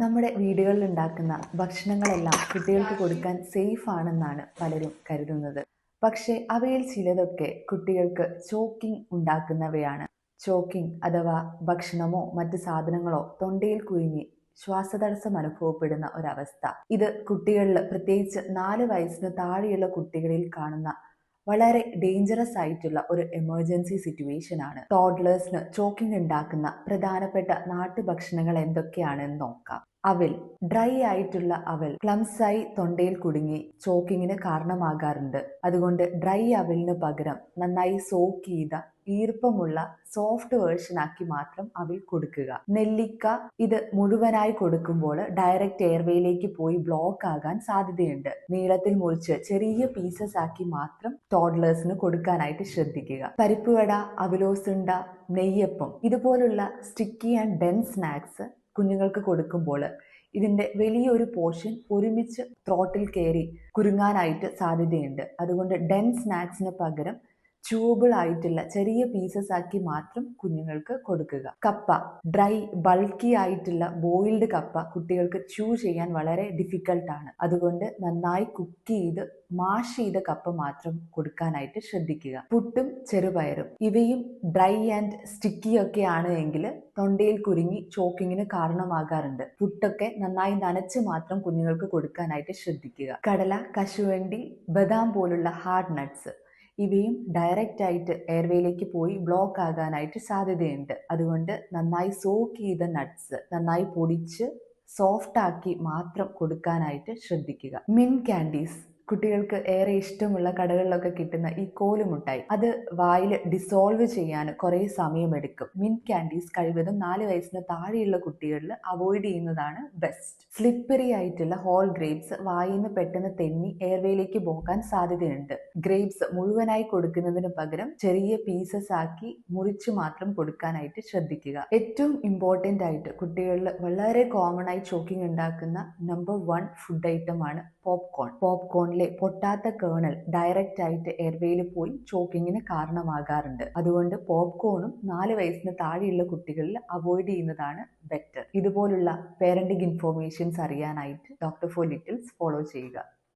നമ്മുടെ വീടുകളിൽ ഉണ്ടാക്കുന്ന ഭക്ഷണങ്ങളെല്ലാം കുട്ടികൾക്ക് കൊടുക്കാൻ സേഫ് ആണെന്നാണ് പലരും കരുതുന്നത്. പക്ഷേ അവയിൽ ചിലതൊക്കെ കുട്ടികൾക്ക് ചോക്കിംഗ് ഉണ്ടാക്കുന്നവയാണ്. ചോക്കിംഗ് അഥവാ ഭക്ഷണമോ മറ്റ് സാധനങ്ങളോ തൊണ്ടയിൽ കുഴിഞ്ഞ് ശ്വാസതടസ്സം അനുഭവപ്പെടുന്ന ഒരവസ്ഥ. ഇത് കുട്ടികളിൽ പ്രത്യേകിച്ച് നാല് വയസ്സിന് താഴെയുള്ള കുട്ടികളിൽ കാണുന്ന വളരെ ഡേഞ്ചറസ് ആയിട്ടുള്ള ഒരു എമർജൻസി സിറ്റുവേഷൻ ആണ്. ടോഡ്ലേഴ്സിന് ചോക്കിംഗ് ഉണ്ടാക്കുന്ന പ്രധാനപ്പെട്ട നാട്ടു ഭക്ഷണങ്ങൾ എന്തൊക്കെയാണെന്ന് നോക്കാം. അവൽ ഡ്രൈ ആയിട്ടുള്ള അവൽ ക്ലംസായി തൊണ്ടയിൽ കുടുങ്ങി ചോക്കിങ്ങിന് കാരണമാകാറുണ്ട്. അതുകൊണ്ട് ഡ്രൈ അവലിന് പകരം നന്നായി സോക്ക് ചെയ്ത ഈർപ്പമുള്ള സോഫ്റ്റ് വേർഷൻ ആക്കി മാത്രം അവൽ കൊടുക്കുക. നെല്ലിക്ക ഇത് മുഴുവനായി കൊടുക്കുമ്പോൾ ഡയറക്റ്റ് എയർവേയിലേക്ക് പോയി ബ്ലോക്ക് ആകാൻ സാധ്യതയുണ്ട്. നീളത്തിൽ മുറിച്ച് ചെറിയ പീസസ് ആക്കി മാത്രം ടോഡ്ലേഴ്സിന് കൊടുക്കാനായിട്ട് ശ്രദ്ധിക്കുക. പരിപ്പുവട അവലോസുണ്ട നെയ്യപ്പം ഇതുപോലുള്ള സ്റ്റിക്കി ആൻഡ് ഡെൻ സ്നാക്സ് കുഞ്ഞുങ്ങൾക്ക് കൊടുക്കുമ്പോൾ ഇതിന്റെ വലിയൊരു പോർഷൻ ഒരുമിച്ച് ത്രോട്ടിൽ കയറി കുരുങ്ങാനായിട്ട് സാധ്യതയുണ്ട്. അതുകൊണ്ട് ഡെൻ സ്നാക്സിന് പകരം ചൂബിൾ ആയിട്ടുള്ള ചെറിയ പീസസ് ആക്കി മാത്രം കുഞ്ഞുങ്ങൾക്ക് കൊടുക്കുക. കപ്പ ഡ്രൈ ബൾക്കി ആയിട്ടുള്ള ബോയിൽഡ് കപ്പ കുട്ടികൾക്ക് ച്യൂ ചെയ്യാൻ വളരെ ഡിഫിക്കൽട്ടാണ് അതുകൊണ്ട് നന്നായി കുക്ക് ചെയ്ത് മാഷ് ചെയ്ത കപ്പ മാത്രം കൊടുക്കാനായിട്ട് ശ്രദ്ധിക്കുക. പുട്ടും ചെറുപയറും ഇവയും ഡ്രൈ ആൻഡ് സ്റ്റിക്കി ഒക്കെ ആണ് എങ്കിൽ തൊണ്ടയിൽ കുരുങ്ങി ചോക്കിങ്ങിന് കാരണമാകാറുണ്ട്. പുട്ടൊക്കെ നന്നായി നനച്ച് മാത്രം കുഞ്ഞുങ്ങൾക്ക് കൊടുക്കാനായിട്ട് ശ്രദ്ധിക്കുക. കടല കശുവണ്ടി ബദാം പോലുള്ള ഹാർഡ് നട്ട്സ് ഇവയും ഡയറക്റ്റ് ആയിട്ട് എയർവേയിലേക്ക് പോയി ബ്ലോക്ക് ആകാനായിട്ട് സാധ്യതയുണ്ട്. അതുകൊണ്ട് നന്നായി സോക്ക് ചെയ്ത നട്ട്സ് നന്നായി പൊടിച്ച് സോഫ്റ്റ് ആക്കി മാത്രം കൊടുക്കാനായിട്ട് ശ്രദ്ധിക്കുക. മിൻ ക്യാൻഡീസ് കുട്ടികൾക്ക് ഏറെ ഇഷ്ടമുള്ള കടകളിലൊക്കെ കിട്ടുന്ന ഈ കോലുമുട്ടായി അത് വായിൽ ഡിസോൾവ് ചെയ്യാൻ കുറേ സമയമെടുക്കും. മിൻ ക്യാൻഡീസ് കഴിവതും നാല് വയസ്സിന് താഴെയുള്ള കുട്ടികളിൽ അവോയ്ഡ് ചെയ്യുന്നതാണ് ബെസ്റ്റ് സ്ലിപ്പറി ആയിട്ടുള്ള ഹോൾ ഗ്രേപ്സ് വായിൽ നിന്ന് പെട്ടെന്ന് തെന്നി എയർവേയിലേക്ക് പോകാൻ സാധ്യതയുണ്ട്. ഗ്രേപ്സ് മുഴുവനായി കൊടുക്കുന്നതിന് പകരം ചെറിയ പീസസ് ആക്കി മുറിച്ച് മാത്രം കൊടുക്കാനായിട്ട് ശ്രദ്ധിക്കുക. ഏറ്റവും ഇമ്പോർട്ടന്റ് ആയിട്ട് കുട്ടികളിൽ വളരെ കോമൺ ആയി ചോക്കിംഗ് ഉണ്ടാക്കുന്ന നമ്പർ വൺ ഫുഡ് ഐറ്റം ആണ് പോപ്കോൺ പോപ്കോണിലെ പൊട്ടാത്ത കേണൽ ഡയറക്റ്റ് ആയിട്ട് എയർവേയിൽ പോയി ചോക്കിങ്ങിന് കാരണമാകാറുണ്ട്. അതുകൊണ്ട് പോപ്കോണും നാല് വയസ്സിന് താഴെയുള്ള കുട്ടികളിൽ അവോയ്ഡ് ചെയ്യുന്നതാണ് ബെറ്റർ ഇതുപോലുള്ള പേരന്റിങ് ഇൻഫോർമേഷൻസ് അറിയാനായിട്ട് ഡോക്ടർ ഫോർ ലിറ്റിൽസ് ഫോളോ ചെയ്യുക.